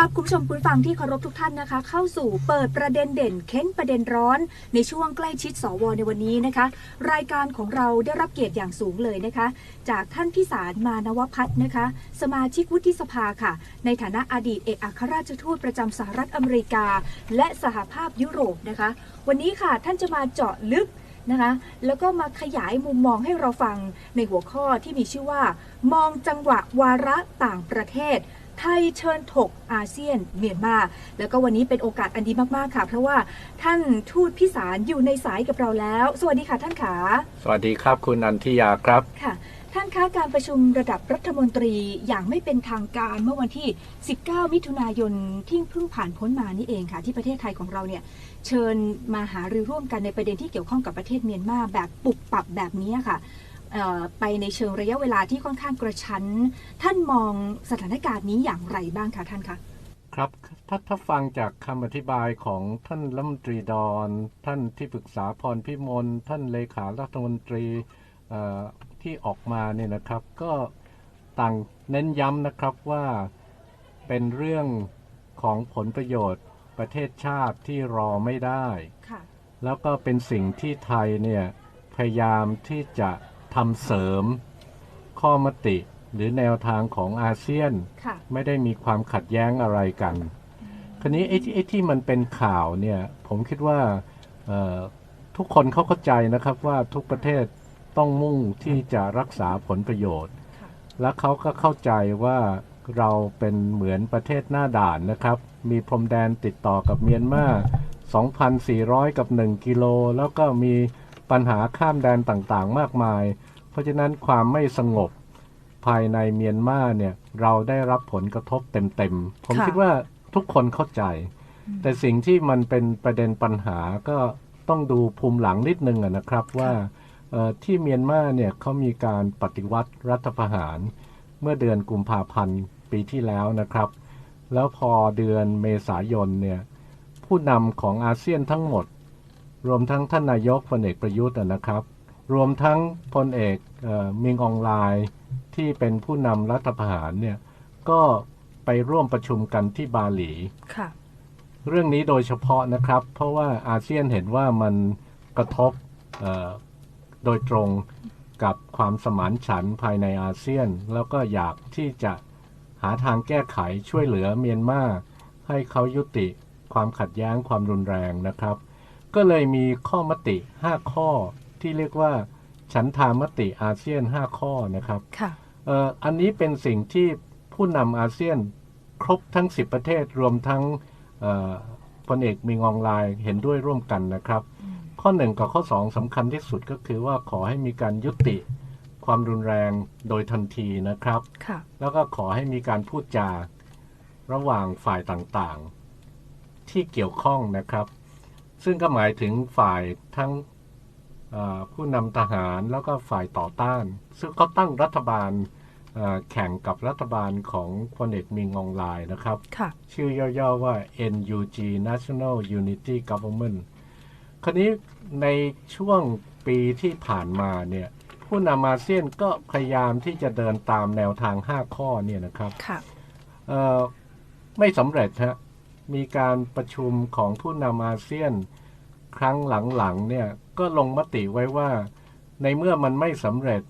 รับคุณผู้ชมคุณฟังที่เคารพทุกท่านนะคะ เข้าสู่เปิดประเด็นเด่นเค้นประเด็นร้อน ในช่วงใกล้ชิดสวในวันนี้นะคะ รายการของเราได้รับเกียรติอย่างสูงเลยนะคะ จากท่านพิสารมานวพัฒน์นะคะ สมาชิกวุฒิสภาค่ะ ในฐานะอดีตเอกอัครราชทูตประจำสหรัฐอเมริกา และสหภาพยุโรปนะคะ วันนี้ค่ะท่านจะมาเจาะลึกนะคะแล้วก็มาขยายมุมมองให้เราฟังในหัวข้อที่มีชื่อว่า มองจังหวะวาระต่างประเทศ ไทยเชิญถกอาเซียนเมียนมา แล้วก็วันนี้เป็นโอกาสอันดีมากๆค่ะ เพราะว่าท่านทูตพิสารอยู่ในสายกับเราแล้ว สวัสดีค่ะท่านขา สวัสดีครับคุณนันทิยาครับค่ะท่านคะการประชุมระดับรัฐมนตรีอย่างไม่เป็นทางการเมื่อวันที่ 19 มิถุนายนที่เพิ่งผ่านพ้นมานี่เองค่ะ ที่ประเทศไทยของเราเนี่ยเชิญมาหารือร่วมกันในประเด็นที่เกี่ยวข้องกับประเทศเมียนมาแบบปุบปับแบบนี้ค่ะเอ่อ ไปในเชิงระยะเวลาที่ค่อนข้างกระชั้น ท่านมองสถานการณ์นี้อย่างไรบ้างคะท่านคะครับถ้าถ้าฟังจากคำอธิบายของท่านรัฐมนตรีดอน ท่านที่ปรึกษาพรพิมลท่านเลขารัฐมนตรีเอ่อที่ออกมาเนี่ยนะครับก็ต่างเน้นย้ำนะครับว่าเป็นเรื่องของผลประโยชน์ประเทศชาติที่รอไม่ได้ค่ะแล้วก็เป็นสิ่งที่ไทยเนี่ยพยายามที่จะ ทำเสริมข้อมติหรือแนวทางของอาเซียน ค่ะ ไม่ได้มีความขัดแย้งอะไรกัน คราวนี้ไอ้ที่ไอ้ที่มันเป็นข่าวเนี่ย ผมคิดว่าเอ่อทุกคนเขาเข้าใจนะครับว่าทุกประเทศต้องมุ่งที่จะรักษาผลประโยชน์ ค่ะ และเขาก็เข้าใจว่าเราเป็นเหมือนประเทศหน้าด่านนะครับ มีพรมแดนติดต่อกับเมียนมา 2,400 กับ 1 กิโล แล้วก็มี ปัญหาข้ามแดนต่างๆ มากมาย เพราะฉะนั้นความไม่สงบภายในเมียนมาเนี่ยเราได้รับผลกระทบเต็มๆ ผมค่ะคิดว่าทุกคนเข้าใจอืมแต่สิ่งที่มันเป็นประเด็นปัญหาก็ต้องดูภูมิหลังนิดนึงอะนะครับว่าเอ่อที่เมียนมาเนี่ยเขามีการปฏิวัติรัฐประหาร เมื่อเดือนกุมภาพันธ์ปีที่แล้วนะครับ แล้วพอเดือนเมษายนเนี่ยผู้นำของอาเซียนทั้งหมด รวมทั้งท่านนายกพลเอกประยุทธ์อะนะครับ รวมทั้งพลเอกเอ่อมิงอองไลน์ที่เป็นผู้นำรัฐประหารเนี่ยก็ไปร่วมประชุมกันที่บาหลีค่ะเรื่องนี้โดยเฉพาะนะครับ เพราะว่าอาเซียนเห็นว่ามันกระทบเอ่อโดยตรงกับความสมานฉันท์ภายในอาเซียน แล้วก็อยากที่จะหาทางแก้ไขช่วยเหลือเมียนมาให้เขายุติความขัดแย้งความรุนแรงนะครับ ก็เลยมีข้อมติ 5 ข้อที่เรียกว่า ฉันทามติอาเซียน 5 ข้อนะครับค่ะเอ่ออันนี้เป็นสิ่งที่ผู้นำอาเซียนครบทั้ง 10 ประเทศรวมทั้งเอ่อพลเอกมิงอองไลน์เห็นด้วยร่วมกันนะครับ ข้อหนึ่งกับข้อสองสำคัญที่สุดก็คือว่าขอให้มีการยุติความรุนแรงโดยทันทีนะครับค่ะแล้วก็ขอให้มีการพูดจาระหว่างฝ่ายต่างๆ ที่เกี่ยวข้องนะครับ ซึ่งก็หมายถึงฝ่ายทั้งเอ่อผู้นำทหารแล้วก็ฝ่ายต่อต้าน ซึ่งเขาตั้งรัฐบาลเอ่อแข่งกับรัฐบาลของพลเอกมิงอองไลน์นะครับค่ะชื่อย่อๆว่า NUG National Unity Government คราวนี้ในช่วงปีที่ผ่านมาเนี่ยผู้นำอาเซียนก็พยายามที่จะเดินตามแนวทาง 5 ข้อเนี่ยนะครับค่ะเอ่อไม่สำเร็จฮะ มีการประชุมของผู้นำอาเซียนครั้งหลังๆเนี่ยก็ลงมติไว้ว่า ในเมื่อมันไม่สำเร็จ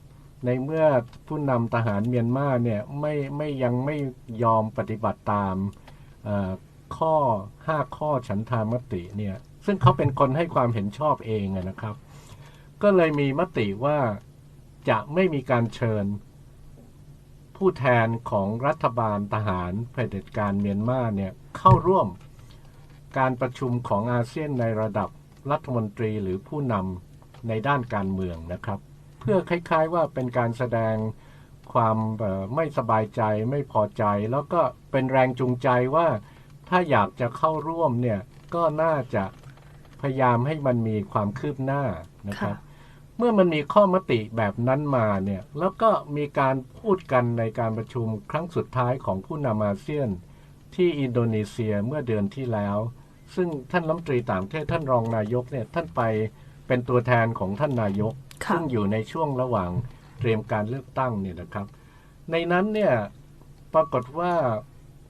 ในเมื่อผู้นำทหารเมียนมาเนี่ยไม่ไม่ยังไม่ยอมปฏิบัติตามเอ่อข้อ 5 ข้อฉันทามติเนี่ยซึ่งเขาเป็นคนให้ความเห็นชอบเองนะครับ ก็เลยมีมติว่าจะไม่มีการเชิญ ผู้แทนของรัฐบาลทหารเผด็จการเมียนมาเนี่ย เข้าร่วมการประชุมของอาเซียนในระดับรัฐมนตรีหรือผู้นำในด้านการเมืองนะครับ เพื่อคล้ายๆว่าเป็นการแสดงความเอ่อไม่สบายใจไม่พอใจ แล้วก็เป็นแรงจูงใจว่าถ้าอยากจะเข้าร่วมเนี่ยก็น่าจะพยายามให้มันมีความคืบหน้านะครับค่ะเมื่อมันมีข้อมติแบบนั้นมาเนี่ยแล้วก็มีการพูดกันในการประชุมครั้งสุดท้ายของผู้นำอาเซียน ที่อินโดนีเซียเมื่อเดือนที่แล้ว ซึ่งท่านรัฐมนตรีต่างประเทศท่านรองนายกเนี่ยท่านไปเป็นตัวแทนของท่านนายกค่ะซึ่งอยู่ในช่วงระหว่างเตรียมการเลือกตั้งเนี่ยนะครับ ในนั้นเนี่ยปรากฏว่า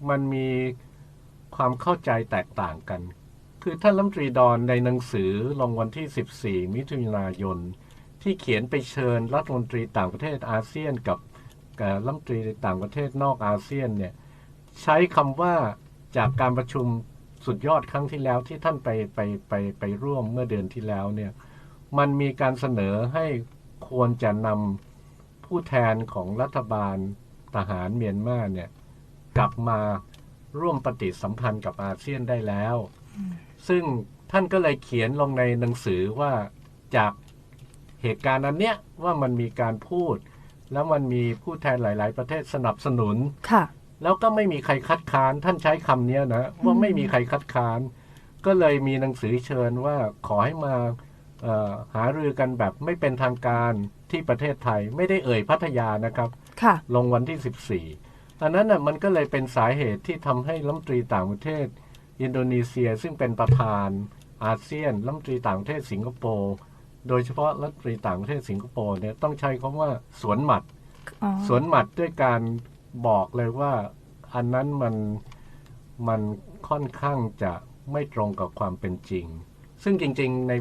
มันมีความเข้าใจแตกต่างกัน คือท่านรัฐมนตรีดอนในหนังสือลงวันที่ 14 มิถุนายน ที่เขียนไปเชิญรัฐมนตรีต่างประเทศอาเซียนกับกับรัฐมนตรีต่างประเทศนอกอาเซียนเนี่ย ใช้คำว่าจากการประชุมสุดยอดครั้งที่แล้วที่ท่านไปไปไปไปร่วมเมื่อเดือนที่แล้วเนี่ย มันมีการเสนอให้ควรจะนำผู้แทนของรัฐบาลทหารเมียนมาเนี่ย กลับมาร่วมปฏิสัมพันธ์กับอาเซียนได้แล้ว ซึ่งท่านก็เลยเขียนลงในหนังสือว่าจากเหตุการณ์อันเนี้ยว่ามันมีการพูด แล้วมันมีผู้แทนหลาย ๆ ประเทศสนับสนุนค่ะ แล้วก็ไม่มีใครคัดค้านท่านใช้คำเนี้ยนะว่าไม่มีใครคัดค้าน ก็เลยมีหนังสือเชิญว่าขอให้มาเอ่อหารือกันแบบไม่เป็นทางการที่ประเทศไทยไม่ได้เอ่ยพัทยานะครับค่ะลงวันที่ 14 อันนั้นน่ะมันก็เลยเป็นสาเหตุที่ทำให้รัฐมนตรีต่างประเทศ อินโดนีเซียซึ่งเป็นประธานอาเซียนรัฐมนตรีต่างประเทศสิงคโปร์โดยเฉพาะรัฐมนตรีต่างประเทศสิงคโปร์เนี่ยต้องใช้คำว่าสวนหมัดอ๋อสวนหมัดด้วยการ บอกเลยว่าอันนั้นมันมันค่อนข้างจะไม่ตรงกับความเป็นจริง ซึ่งจริง ๆ ใน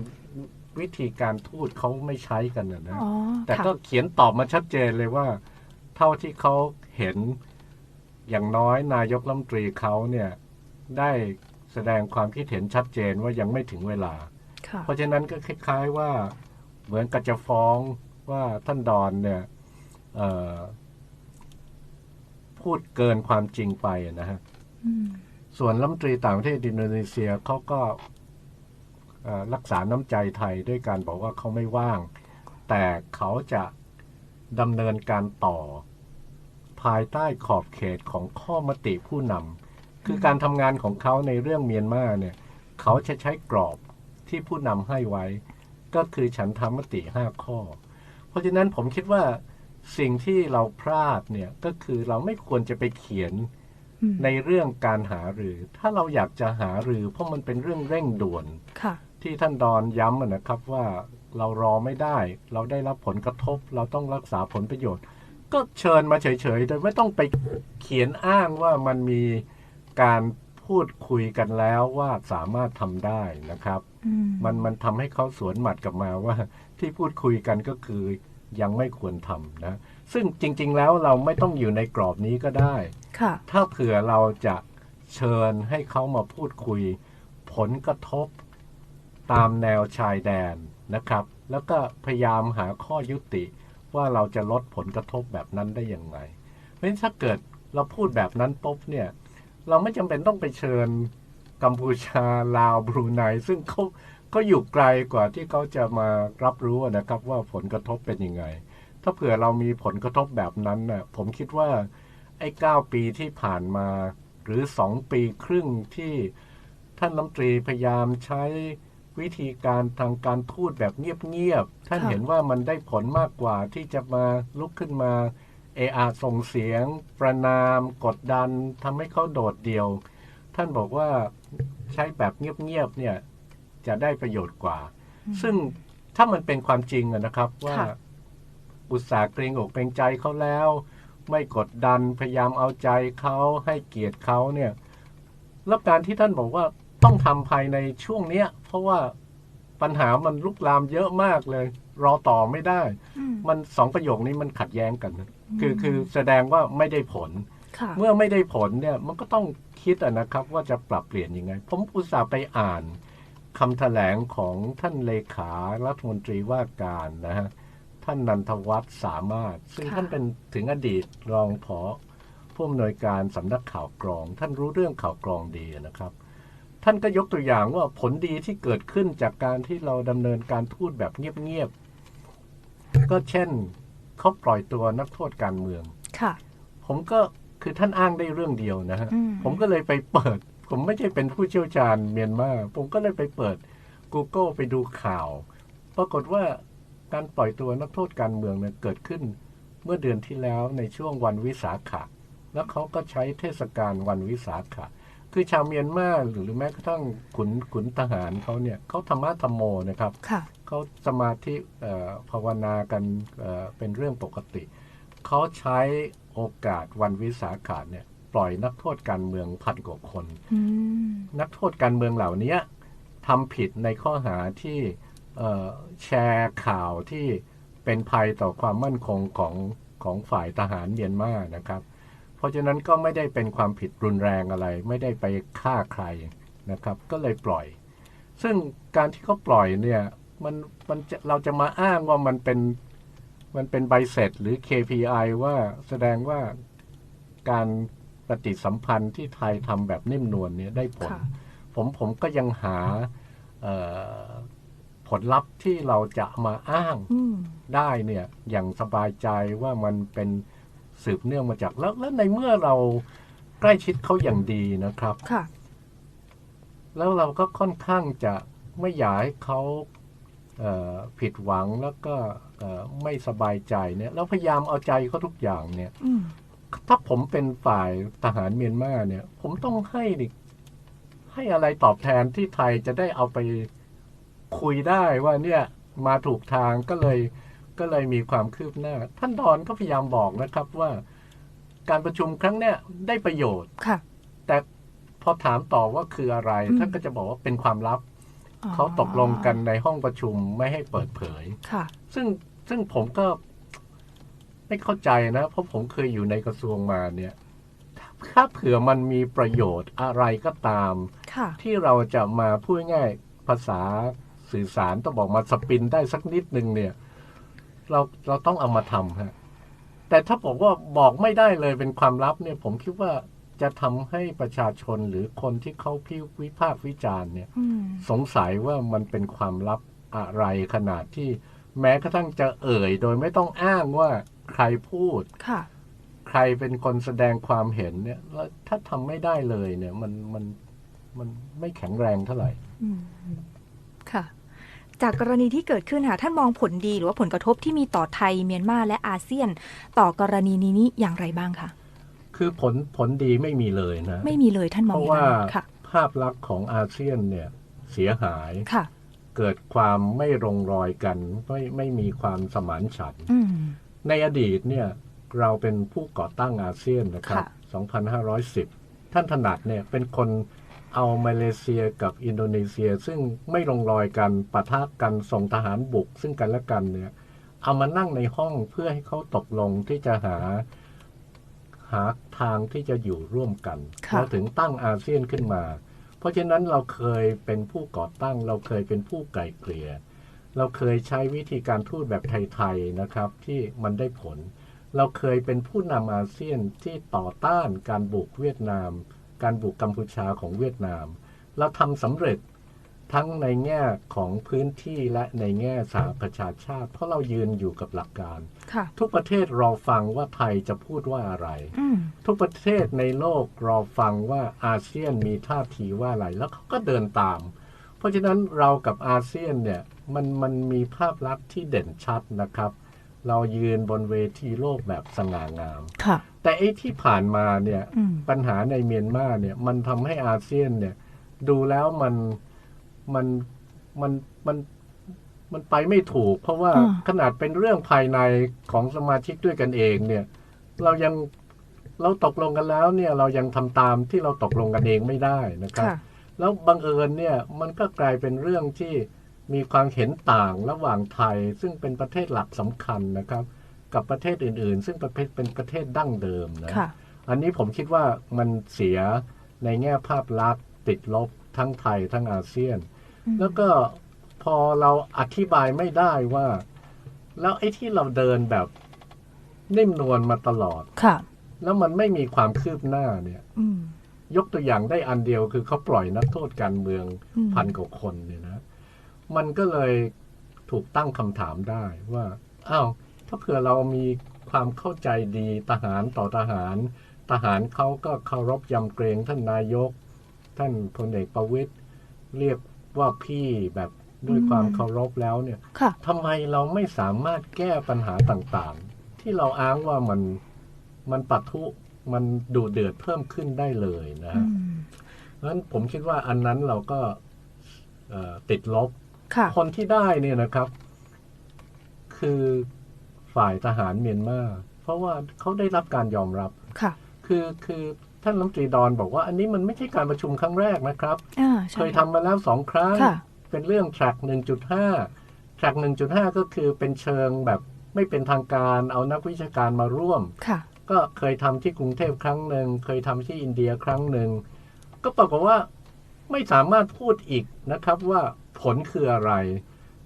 วิธีการทูตเขาไม่ใช้กันนะนะอ๋อแต่ค่ะก็เขียนตอบมาชัดเจนเลยว่า เท่าที่เขาเห็นอย่างน้อยนายกรัฐมนตรีเขาเนี่ยได้แสดงความคิดเห็นชัดเจนว่ายังไม่ถึงเวลาค่ะเพราะฉะนั้นก็คล้าย ๆว่าเหมือนกับจะฟ้องว่าท่านดอนเนี่ยเอ่อ พูดเกินความจริงไปนะฮะอืมส่วนรัฐมนตรีต่างประเทศอินโดนีเซียเขาก็เอ่อรักษาน้ำใจไทยด้วยการบอกว่าเขาไม่ว่าง แต่เขาจะดำเนินการต่อ ภายใต้ขอบเขตของข้อมติผู้นำคือการทำงานของเขาในเรื่องเมียนมาเนี่ย เขาจะใช้กรอบที่ผู้นำให้ไว้ ก็คือฉันทามติห้าข้อ เพราะฉะนั้นผมคิดว่า สิ่งที่เราพลาดเนี่ยก็คือเราไม่ควรจะไปเขียนอืมในเรื่องการหารือ ถ้าเราอยากจะหารือ เพราะมันเป็นเรื่องเร่งด่วนค่ะที่ท่านดอนย้ำอะนะครับว่าเรารอไม่ได้ เราได้รับผลกระทบ เราต้องรักษาผลประโยชน์ ก็เชิญมาเฉยๆ โดยไม่ต้องไปเขียนอ้างว่ามันมีการพูดคุยกันแล้วว่าสามารถทำได้นะครับอืมมันมันทำให้เขาสวนหมัดกลับมาว่า ที่พูดคุยกันก็คือ ยังไม่ควรทำนะซึ่งจริง ๆ แล้วเราไม่ต้องอยู่ในกรอบนี้ก็ได้ค่ะถ้าเผื่อเราจะเชิญให้เขามาพูดคุย ผลกระทบตามแนวชายแดนนะครับ แล้วก็พยายามหาข้อยุติว่าเราจะลดผลกระทบแบบนั้นได้อย่างไรเพราะฉะนั้นถ้าเกิดเราพูดแบบนั้นปุ๊บเนี่ย เราไม่จำเป็นต้องไปเชิญกัมพูชาลาวบรูไนซึ่งเขา ก็อยู่ไกลกว่าที่เขาจะมารับรู้นะครับว่าผลกระทบเป็นยังไง ถ้าเผื่อเรามีผลกระทบแบบนั้นน่ะผมคิดว่าไอ้เก้าปีที่ผ่านมา หรือสองปีครึ่งที่ท่านรัฐมนตรีพยายามใช้วิธีการทางการทูตแบบเงียบๆ ท่านเห็นว่ามันได้ผลมากกว่าที่จะมาลุกขึ้นมาเออาส่งเสียง ประนาม กดดันทำให้เขาโดดเดี่ยว ท่านบอกว่าใช้แบบเงียบๆเนี่ย จะได้ประโยชน์กว่า ซึ่งถ้ามันเป็นความจริงอะนะครับว่าค่ะอุตสาห์เกรงอกเกรงใจเขาแล้ว ไม่กดดันพยายามเอาใจเขาให้เกียรติเขาเนี่ยแล้วการที่ท่านบอกว่าต้องทำภายในช่วงเนี้ย เพราะว่าปัญหามันลุกลามเยอะมากเลย รอต่อไม่ได้อืมมันสองประโยคนี้มันขัดแย้งกันนะคือคือแสดงว่าไม่ได้ผลค่ะเมื่อไม่ได้ผลเนี่ย มันก็ต้องคิดอะนะครับ ว่าจะปรับเปลี่ยนยังไง ผมอุตส่าห์ไปอ่าน คำแถลงของท่านเลขารัฐมนตรีว่าการนะฮะท่านนันทวัฒน์สามารถ ซึ่งค่ะท่านเป็นถึงอดีตรองผอผู้อำนวยการสำนักข่าวกรอง ท่านรู้เรื่องข่าวกรองดีนะครับ ท่านก็ยกตัวอย่างว่าผลดีที่เกิดขึ้นจากการที่เราดำเนินการทูตแบบเงียบๆก็เช่นเขาปล่อยตัวนักโทษการเมืองค่ะ ผมก็คือท่านอ้างได้เรื่องเดียวนะฮะอืมผมก็เลยไปเปิด ผมไม่ใช่เป็นผู้เชี่ยวชาญเมียนมาผมก็เลยไปเปิด Google ไปดูข่าว ปรากฏว่าการปล่อยตัวนักโทษการเมืองเนี่ยเกิดขึ้น เมื่อเดือนที่แล้วในช่วงวันวิสาขะแล้วเขาก็ใช้เทศกาลวันวิสาขะคือชาวเมียนมาหรือแม้กระทั่งขุนขุนทหารเขาเนี่ยเขาธรรมะธรรมโมนะครับค่ะเขาสมาธิเอ่อภาวนากันเอ่อเป็นเรื่องปกติ เขาใช้โอกาสวันวิสาขะเนี่ย ปล่อยนักโทษการเมืองพันกว่าคนอืมนักโทษการเมืองเหล่านี้ทำผิดในข้อหาที่เอ่อแชร์ข่าวที่เป็นภัยต่อความมั่นคงของของฝ่ายทหารเมียนมานะครับ เพราะฉะนั้นก็ไม่ได้เป็นความผิดรุนแรงอะไร ไม่ได้ไปฆ่าใครนะครับ ก็เลยปล่อย ซึ่งการที่เขาปล่อยเนี่ยมันมันจะเราจะมาอ้างว่ามันเป็นมันเป็นใบเสร็จหรือ KPI ว่าแสดงว่าการ ปฏิสัมพันธ์ที่ไทยทำแบบนิ่มนวลเนี่ยได้ผลค่ะผมผมก็ยังหาเอ่อผลลัพธ์ที่เราจะมาอ้างอืมได้เนี่ยอย่างสบายใจว่ามันเป็นสืบเนื่องมาจากแล้วแล้วในเมื่อเราใกล้ชิดเขาอย่างดีนะครับค่ะ แล้วเราก็ค่อนข้างจะไม่อยากให้เขาเอ่อผิดหวังแล้วก็เอ่อไม่สบายใจเนี่ยเราพยายามเอาใจเขาทุกอย่างเนี่ยอืม ถ้าผมเป็นฝ่ายทหารเมียนมาเนี่ย ผมต้องให้ดิให้อะไรตอบแทนที่ไทยจะได้เอาไปคุยได้ว่าเนี่ยมาถูกทางก็เลยก็เลยมีความคืบหน้า ท่านดอนก็พยายามบอกนะครับว่าการประชุมครั้งเนี้ยได้ประโยชน์ค่ะ แต่พอถามต่อว่าคืออะไรอืมท่านก็จะบอกว่าเป็นความลับอ๋อเขาตกลงกันในห้องประชุมไม่ให้เปิดเผยค่ะ ซึ่งซึ่งผมก็ ไม่เข้าใจนะ เพราะผมเคยอยู่ในกระทรวงมาเนี่ย ถ้าเผื่อมันมีประโยชน์อะไรก็ตามค่ะที่เราจะมาพูดง่ายๆภาษาสื่อสารต้องบอกมาสปินได้สักนิดนึงเนี่ย เราเราต้องเอามาทำฮะแต่ถ้าบอกว่าบอกไม่ได้เลยเป็นความลับเนี่ย ผมคิดว่าจะทำให้ประชาชนหรือคนที่เขาพิวิพากษ์วิจารณ์เนี่ยอืมสงสัยว่ามันเป็นความลับอะไรขนาดที่แม้กระทั่งจะเอ่ย โดยไม่ต้องอ้างว่า ใครพูดค่ะใครเป็นคนแสดงความเห็นเนี่ยแล้วถ้าทำไม่ได้เลยเนี่ย มันมันมันไม่แข็งแรงเท่าไหร่อืมค่ะ จากกรณีที่เกิดขึ้นค่ะท่านมองผลดีหรือว่าผลกระทบที่มีต่อไทยเมียนมาและอาเซียน ต่อกรณีนี้อย่างไรบ้างคะคือผลผลดีไม่มีเลยนะ ไม่มีเลยท่านมองเพราะอย่งว่านั้นค่ะภาพลักษณ์ของอาเซียนเนี่ย เสียหายค่ะ เกิดความไม่ลงรอยกัน ไม่ไม่มีความสมานฉันท์อืม ในอดีตเนี่ยเราเป็นผู้ก่อตั้งอาเซียนนะครับค่ะ2510 ท่านถนัดเนี่ยเป็นคนเอามาเลเซียกับอินโดนีเซีย ซึ่งไม่ลงรอยกันปะทะกันส่งทหารบุก ซึ่งกันและกันเนี่ยเอามานั่งในห้องเพื่อให้เขาตกลงที่จะหาหาทางที่จะอยู่ร่วมกันค่ะเราถึงตั้งอาเซียนขึ้นมา เพราะฉะนั้นเราเคยเป็นผู้ก่อตั้ง เราเคยเป็นผู้ไกล่เกลี่ย เราเคยใช้วิธีการทูตแบบไทยๆนะครับที่มันได้ผล เราเคยเป็นผู้นำอาเซียนที่ต่อต้านการบุกเวียดนาม การบุกกัมพูชาของเวียดนาม เราทำสำเร็จทั้งในแง่ของพื้นที่และในแง่สหประชาชาติ เพราะเรายืนอยู่กับหลักการค่ะทุกประเทศรอฟังว่าไทยจะพูดว่าอะไรอืมทุกประเทศในโลกรอฟังว่าอาเซียนมีท่าทีว่าอะไร แล้วเขาก็เดินตาม เพราะฉะนั้นเรากับอาเซียนเนี่ยมันมันมีภาพลักษณ์ที่เด่นชัดนะครับ เรายืนบนเวทีโลกแบบสง่างามค่ะแต่ไอ้ที่ผ่านมาเนี่ยอืมปัญหาในเมียนมาเนี่ยมันทำให้อาเซียนเนี่ย ดูแล้วมันมันมันมันมันไปไม่ถูก เพราะว่าอ่าขนาดเป็นเรื่องภายในของสมาชิกด้วยกันเองเนี่ย เรายังเราตกลงกันแล้วเนี่ยเรายังทำตามที่เราตกลงกันเองไม่ได้นะครับค่ะ แล้วบังเอิญเนี่ยมันก็กลายเป็นเรื่องที่มีความเห็นต่างระหว่างไทย ซึ่งเป็นประเทศหลักสำคัญนะครับ กับประเทศอื่น ๆ ซึ่งประเทศเป็นประเทศดั้งเดิมนะค่ะอันนี้ผมคิดว่ามันเสียในแง่ภาพลักษณ์ติดลบทั้งไทยทั้งอาเซียนอืมแล้วก็พอเราอธิบายไม่ได้ว่า แล้วไอ้ที่เราเดินแบบนิ่มนวลมาตลอดค่ะ แล้วมันไม่มีความคืบหน้าเนี่ยอืม ยกตัวอย่างได้อันเดียวคือเขาปล่อยนักโทษการเมืองอืมพันกว่าคนเนี่ยนะ มันก็เลยถูกตั้งคำถามได้ว่าอ้าวถ้าเผื่อเรามีความเข้าใจดีทหารต่อทหาร ทหารเขาก็เคารพยำเกรงท่านนายก ท่านพลเอกประวิตยเรียกว่าพี่แบบด้วยความเคารพแล้วเนี่ยค่ะทำไมเราไม่สามารถแก้ปัญหาต่างๆ ที่เราอ้างว่ามันมันปะทุ มันดูเดือดเพิ่มขึ้นได้เลยนะอืฮะมเพราะฉะนั้นผมคิดว่าอันนั้นเราก็เอ่อติดลบค่ะคนที่ได้เนี่ยนะครับ คือฝ่ายทหารเมียนมาเพราะว่าเขาได้รับการยอมรับค่ะ คือคือท่านรัฐมนตรีดอนบอกว่า อันนี้มันไม่ใช่การประชุมครั้งแรกนะครับอ่าใช่เคยทำมาแล้วสองครั้งค่ะเป็นเรื่อง track 1.5 track 1.5ก็คือเป็นเชิงแบบไม่เป็นทางการเอานักวิชาการมาร่วมค่ะ ก็เคยทำที่กรุงเทพครั้งหนึ่งเคยทำที่อินเดียครั้งหนึ่งก็ปรากฏว่าไม่สามารถพูดอีกนะครับว่าผลคืออะไร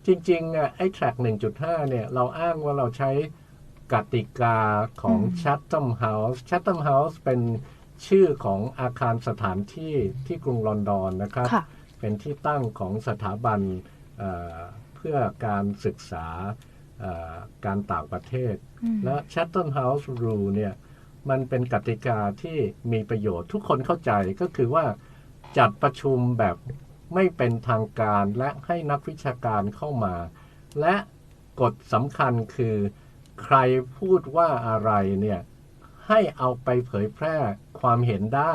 จริงๆเนี่ยไอ้ track 1.5 เนี่ย เราอ้างว่าเราใช้กติกาของอืม Chatham House Chatham House เป็นชื่อของอาคารสถานที่ที่กรุงลอนดอนนะครับค่ะเป็นที่ตั้งของสถาบันเอ่อเพื่อการศึกษาเอ่อ การต่างประเทศอืมและ Chatham House Rule เนี่ยมันเป็นกติกาที่มีประโยชน์ทุกคนเข้าใจก็คือว่าจัดประชุมแบบไม่เป็นทางการและให้นักวิชาการเข้ามา และกฎสำคัญคือใครพูดว่าอะไรเนี่ยให้เอาไปเผยแพร่ความเห็นได้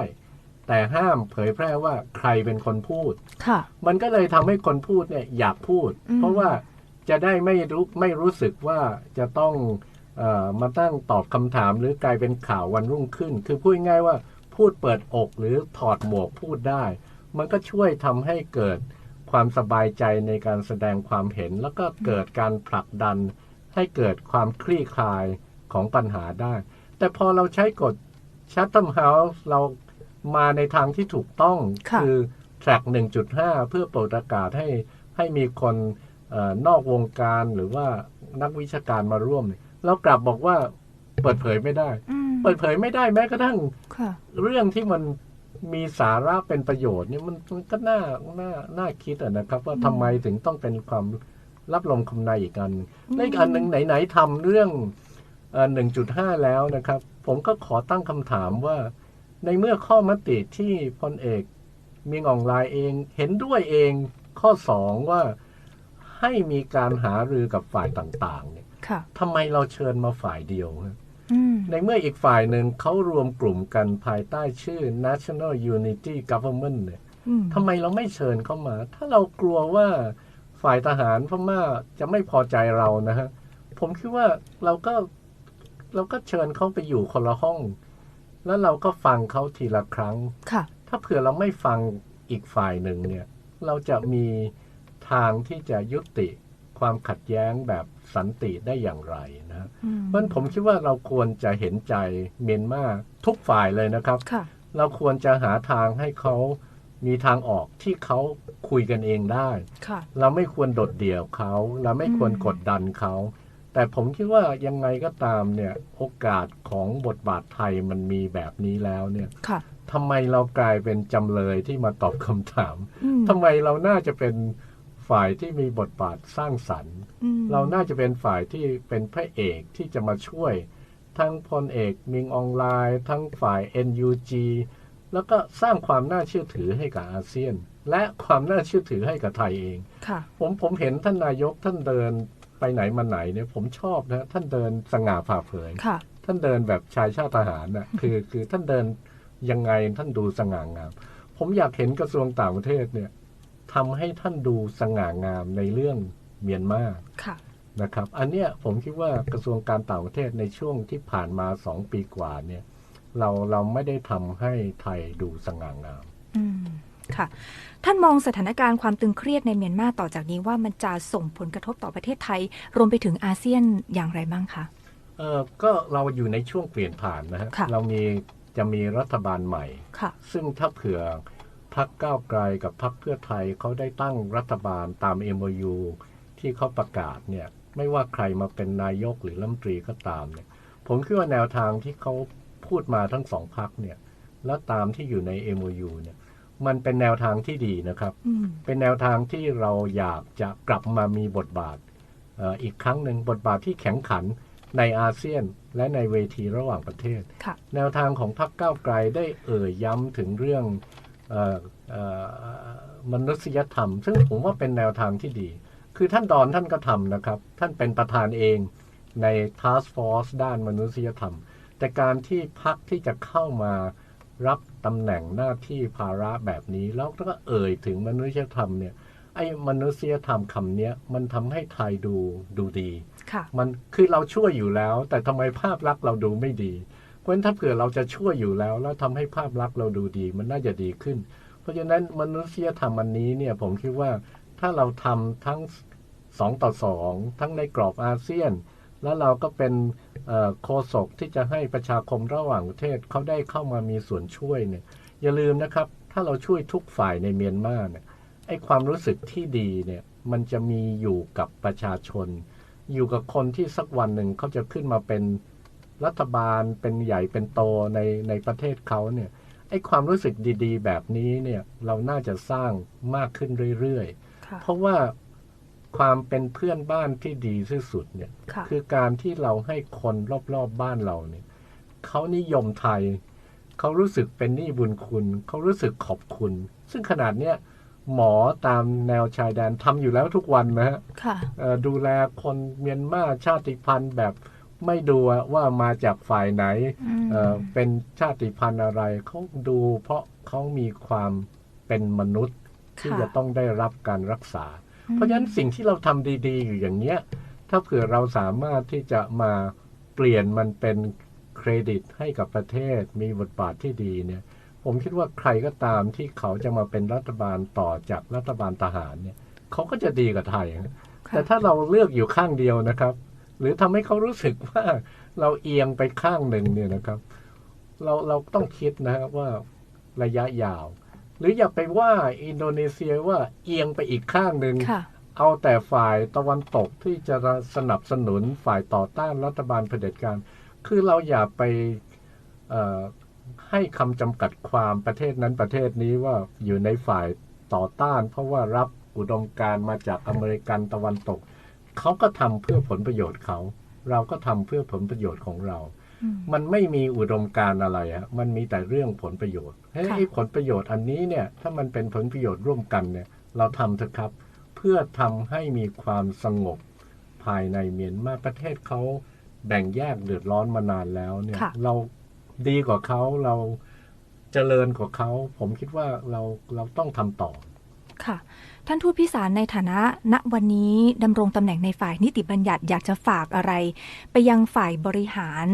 แต่ห้ามเผยแพร่ว่าใครเป็นคนพูดค่ะมันก็เลยทำให้คนพูดเนี่ยอยากพูดอืมเพราะว่า จะได้ไม่รู้ไม่รู้สึกว่าจะต้องเออมาตั้งตอบคำถามหรือกลายเป็นข่าววันรุ่งขึ้น คือพูดง่ายๆว่าพูดเปิดอกหรือถอดหมวกพูดได้ มันก็ช่วยทำให้เกิดความสบายใจในการแสดงความเห็น แล้วก็เกิดการผลักดัน ให้เกิดความคลี่คลายของปัญหาได้ แต่พอเราใช้กฎ Chatham House เรามาในทางที่ถูกต้องค่ะอ track 1.5 เพื่อโปรดอากาศให้ให้มีคนเออนอกวงการหรือว่านักวิชาการมาร่วมเนี่ยเรากลับบอกว่าเปิดเผยไม่ได้อืมเปิดเผยไม่ได้แม้กระทั่งค่ะเรื่องที่มันมีสาระเป็นประโยชน์เนี่ยมันมันก็น่าน่าน่าคิดอะนะครับ ว่าอืมทำไมถึงต้องเป็นความรับลมคำในอีกอันหนึ่งอืมและอีกอันหนึ่งไหนๆทำเรื่องหนึ่งจุดห้าแล้วนะครับ ผมก็ขอตั้งคำถามว่า ในเมื่อข้อมติที่พลเอกเมียงอองไลน์เอง เห็นด้วยเองข้อสองว่า ให้มีการหารือกับฝ่ายต่างๆ เนี่ยค่ะทำไมเราเชิญมาฝ่ายเดียวฮะอืมในเมื่ออีกฝ่ายหนึ่งเขารวมกลุ่มกันภายใต้ชื่อ National Unity Government เนี่ยอืมทำไมเราไม่เชิญเข้ามา ถ้าเรากลัวว่าฝ่ายทหารพม่าจะไม่พอใจเรานะฮะ ผมคิดว่าเราก็เราก็เชิญเขาไปอยู่คนละห้อง แล้วเราก็ฟังเขาทีละครั้ง ค่ะ ถ้าเผื่อเราไม่ฟังอีกฝ่ายหนึ่งเนี่ย เราจะมี ทางที่จะยุติความขัดแย้งแบบสันติได้อย่างไรนะอืมเพราะฉะนั้นผมคิดว่าเราควรจะเห็นใจเมียนมาทุกฝ่ายเลยนะครับค่ะเราควรจะหาทางให้เขามีทางออกที่เขาคุยกันเองได้ค่ะเราไม่ควรโดดเดี่ยวเขา เราไม่ควรอืมกดดันเขา แต่ผมคิดว่ายังไงก็ตามเนี่ยโอกาสของบทบาทไทยมันมีแบบนี้แล้วเนี่ยค่ะทำไมเรากลายเป็นจำเลยที่มาตอบคำถามอืมทำไมเราน่าจะเป็น ฝ่ายที่มีบทบาทสร้างสรรค์อืมเราน่าจะเป็นฝ่ายที่เป็นพระเอกที่จะมาช่วย ทั้งพลเอกมิงออนไลน์ ทั้งฝ่าย NUG แล้วก็สร้างความน่าเชื่อถือให้กับอาเซียน และความน่าเชื่อถือให้กับไทยเองค่ะผมผมเห็นท่านนายกท่านเดินไปไหนมาไหนเนี่ยผมชอบนะท่านเดินสง่าผ่าเผยค่ะท่านเดินแบบชายชาติทหารนะคือคือท่านเดินยังไงท่านดูสง่างาม ผมอยากเห็นกระทรวงต่างประเทศเนี่ย ทำให้ท่านดูสง่างามในเรื่องเมียนมาค่ะนะครับ อันเนี้ยผมคิดว่ากระทรวงการต่างประเทศในช่วงที่ผ่านมาสองปีกว่าเนี่ย เราเราไม่ได้ทำให้ไทยดูสง่างามอืมค่ะ ท่านมองสถานการณ์ความตึงเครียดในเมียนมาต่อจากนี้ว่ามันจะส่งผลกระทบต่อประเทศไทย รวมไปถึงอาเซียนอย่างไรบ้างคะเออก็เราอยู่ในช่วงเปลี่ยนผ่านนะฮะค่ะเรามีจะมีรัฐบาลใหม่ค่ะซึ่งถ้าเผื่อ พักก้าวไกลกับพักเพื่อไทยเขาได้ตั้งรัฐบาลตาม MOU ที่เขาประกาศเนี่ย ไม่ว่าใครมาเป็นนายกหรือรัฐมนตรีก็ตามเนี่ย ผมคิดว่าแนวทางที่เขาพูดมาทั้งสองพักเนี่ย แล้วตามที่อยู่ใน MOU เนี่ย มันเป็นแนวทางที่ดีนะครับอืมเป็นแนวทางที่เราอยากจะกลับมามีบทบาทเอ่ออีกครั้งหนึ่งบทบาทที่แข็งขันในอาเซียนและในเวทีระหว่างประเทศค่ะแนวทางของพรรคก้าวไกลได้เอ่ยย้ำถึงเรื่องเออเอ่อ มนุษยธรรม ซึ่งผมว่าเป็นแนวทางที่ดี คือท่านดอนท่านก็ทำนะครับ ท่านเป็นประธานเองใน Task Force ด้านมนุษยธรรม แต่การที่พักที่จะเข้ามารับตำแหน่งหน้าที่ภาระแบบนี้ แล้วก็เอ่ยถึงมนุษยธรรมเนี่ยไอ้มนุษยธรรมคำเนี้ยมันทำให้ไทยดูดูดีค่ะมันคือเราช่วยอยู่แล้ว แต่ทำไมภาพลักษณ์เราดูไม่ดี ราะฉะนั้นถ้าเผื่อเราจะช่วยอยู่แล้ว แล้วทำให้ภาพลักษณ์เราดูดี มันน่าจะดีขึ้น เพราะฉะนั้นมนุษยธรรมอันนี้เนี่ยผมคิดว่าถ้าเราทำทั้งสองต่อสองทั้งในกรอบอาเซียน แล้วเราก็เป็นโฆษกที่จะให้ประชาคมระหว่างประเทศเขาได้เข้ามามีส่วนช่วยเนี่ยอย่าลืมนะครับ ถ้าเราช่วยทุกฝ่ายในเมียนมาเนี่ยไอ้ความรู้สึกที่ดีเนี่ยมันจะมีอยู่กับประชาชน อยู่กับคนที่สักวันหนึ่งเขาจะขึ้นมาเป็น รัฐบาลเป็นใหญ่เป็นโตในในประเทศเขาเนี่ยไอ้ความรู้สึกดีๆ แบบนี้เนี่ยเราน่าจะสร้างมากขึ้นเรื่อยๆค่ะเพราะว่าความเป็นเพื่อนบ้านที่ดีที่สุดเนี่ยค่ะคือการที่เราให้คนรอบๆบ้านเราเนี่ยเขานิยมไทย เขารู้สึกเป็นหนี้บุญคุณ เขารู้สึกขอบคุณ ซึ่งขนาดเนี้ยหมอตามแนวชายแดนทำอยู่แล้วทุกวันนะฮะค่ะเอ่อดูแลคนเมียนมาชาติพันธุ์แบบ ไม่ดูว่ามาจากฝ่ายไหนอืมเอ่อเป็นชาติพันธุ์อะไรเขาดูเพราะเขามีความเป็นมนุษย์ที่ค่ะจะต้องได้รับการรักษา เพราะฉะนั้นสิ่งที่เราทำดี ๆ อยู่อย่างเนี้ย ถ้าเผื่อเราสามารถที่จะมาเปลี่ยนมันเป็นเครดิตให้กับประเทศ มีบทบาทที่ดีเนี่ย ผมคิดว่าใครก็ตามที่เขาจะมาเป็นรัฐบาลต่อจากรัฐบาลทหารเนี่ยเขาก็จะดีกับไทยนะค่ะแต่ถ้าเราเลือกอยู่ข้างเดียวนะครับ หรือทำให้เขารู้สึกว่าเราเอียงไปข้างหนึ่งเนี่ยนะครับ เราเราต้องคิดนะครับว่าระยะยาว หรืออย่าไปว่าอินโดนีเซียว่าเอียงไปอีกข้างหนึ่งค่ะเอาแต่ฝ่ายตะวันตกที่จะสนับสนุนฝ่ายต่อต้านรัฐบาลเผด็จการ คือเราอย่าไปเอ่อให้คำจำกัดความประเทศนั้นประเทศนี้ว่าอยู่ในฝ่ายต่อต้าน เพราะว่ารับอุดมการณ์มาจากอเมริกันตะวันตก เขาก็ทำเพื่อผลประโยชน์เขา เราก็ทำเพื่อผลประโยชน์ของเราอืมมันไม่มีอุดมการณ์อะไรฮะมันมีแต่เรื่องผลประโยชน์เฮ้ยค่ะไอ้ผลประโยชน์อันนี้เนี่ย ถ้ามันเป็นผลประโยชน์ร่วมกันเนี่ย เราทำเถอะครับ เพื่อทำให้มีความสงบภายในเมียนมาประเทศเขาแบ่งแยกเดือดร้อนมานานแล้วเนี่ยค่ะเราดีกว่าเขาเราเจริญกว่าเขา ผมคิดว่าเราเราต้องทำต่อ ค่ะ ท่านทูตพิสารในฐานะ ณวันนี้ดำรงตำแหน่งในฝ่ายนิติบัญญัติอยากจะฝากอะไร ไปยังฝ่ายบริหาร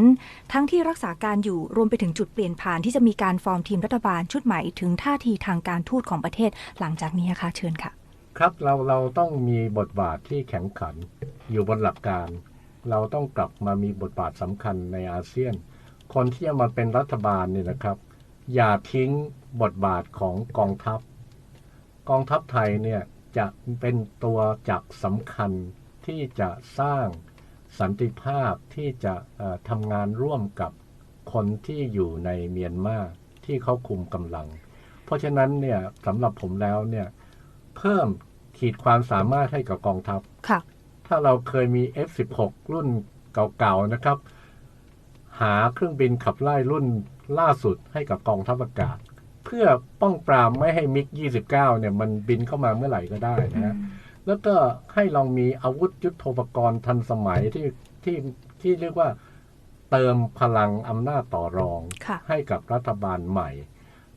ทั้งที่รักษาการอยู่รวมไปถึงจุดเปลี่ยนผ่านที่จะมีการฟอร์มทีมรัฐบาลชุดใหม่ถึงท่าทีทางการทูตของประเทศหลังจากนี้ค่ะเชิญค่ะ ครับเราเราต้องมีบทบาทที่แข็งขันอยู่บนหลักการ เราต้องกลับมามีบทบาทสำคัญในอาเซียน คนที่จะมาเป็นรัฐบาลเนี่ยนะครับ อย่าทิ้งบทบาทของกองทัพ กองทัพไทยเนี่ยจะเป็นตัวจักรสำคัญที่จะสร้างสันติภาพที่จะเอ่อทำงานร่วมกับคนที่อยู่ในเมียนมาที่เขาคุมกำลัง เพราะฉะนั้นเนี่ยสำหรับผมแล้วเนี่ยเพิ่มขีดความสามารถให้กับกองทัพค่ะถ้าเราเคยมี F16 รุ่นเก่าๆนะครับ หาเครื่องบินขับไล่รุ่นล่าสุดให้กับกองทัพอากาศ เพื่อป้องปรามไม่ให้มิก 29 เนี่ย มันบินเข้ามาเมื่อไหร่ก็ได้นะฮะแล้วก็ให้ลองมีอาวุธยุทโธปกรณ์ทันสมัยที่ที่ที่เรียกว่าเติมพลังอำนาจต่อรองค่ะให้กับรัฐบาลใหม่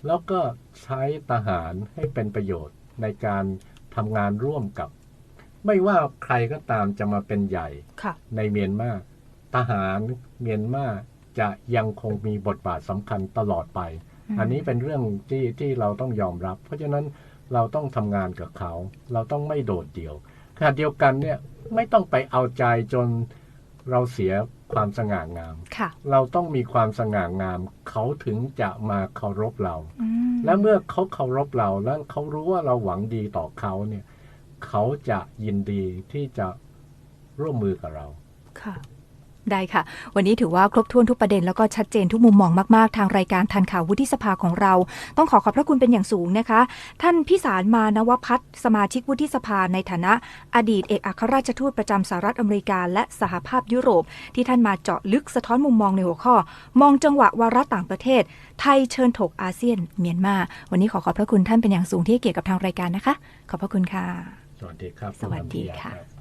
แล้วก็ใช้ทหารให้เป็นประโยชน์ในการทำงานร่วมกับ ไม่ว่าใครก็ตามจะมาเป็นใหญ่ค่ะในเมียนมาทหารเมียนมาจะยังคงมีบทบาทสำคัญตลอดไป อืมอันนี้เป็นเรื่องที่ที่เราต้องยอมรับ เพราะฉะนั้นเราต้องทำงานกับเขา เราต้องไม่โดดเดี่ยวขณะเดียวกันเนี่ยไม่ต้องไปเอาใจจนเราเสียความสง่างามค่ะเราต้องมีความสง่างาม เขาถึงจะมาเคารพเราอืมและเมื่อเขาเคารพเราแล้วเขารู้ว่าเราหวังดีต่อเขาเนี่ย เขาจะยินดีที่จะร่วมมือกับเรา ค่ะ ได้ค่ะ วันนี้ถือว่าครบถ้วนทุกประเด็นแล้วก็ชัดเจนทุกมุมมองมากๆ ทางรายการทันข่าววุฒิสภาของเรา ต้องขอขอบพระคุณเป็นอย่างสูงนะคะ ท่านพิสารมานวพัฒน์สมาชิกวุฒิสภาในฐานะ อดีตเอกอัครราชทูตประจำสหรัฐอเมริกา และสหภาพยุโรป ที่ท่านมาเจาะลึกสะท้อนมุมมองในหัวข้อ มองจังหวะวาระต่างประเทศ ไทยเชิญถกอาเซียน เมียนมา วันนี้ขอขอบพระคุณท่านเป็นอย่างสูงที่ให้เกียรติกับทางรายการนะคะ ขอบพระคุณค่ะ สวัสดีครับ สวัสดีณลำเอียค่ะรับ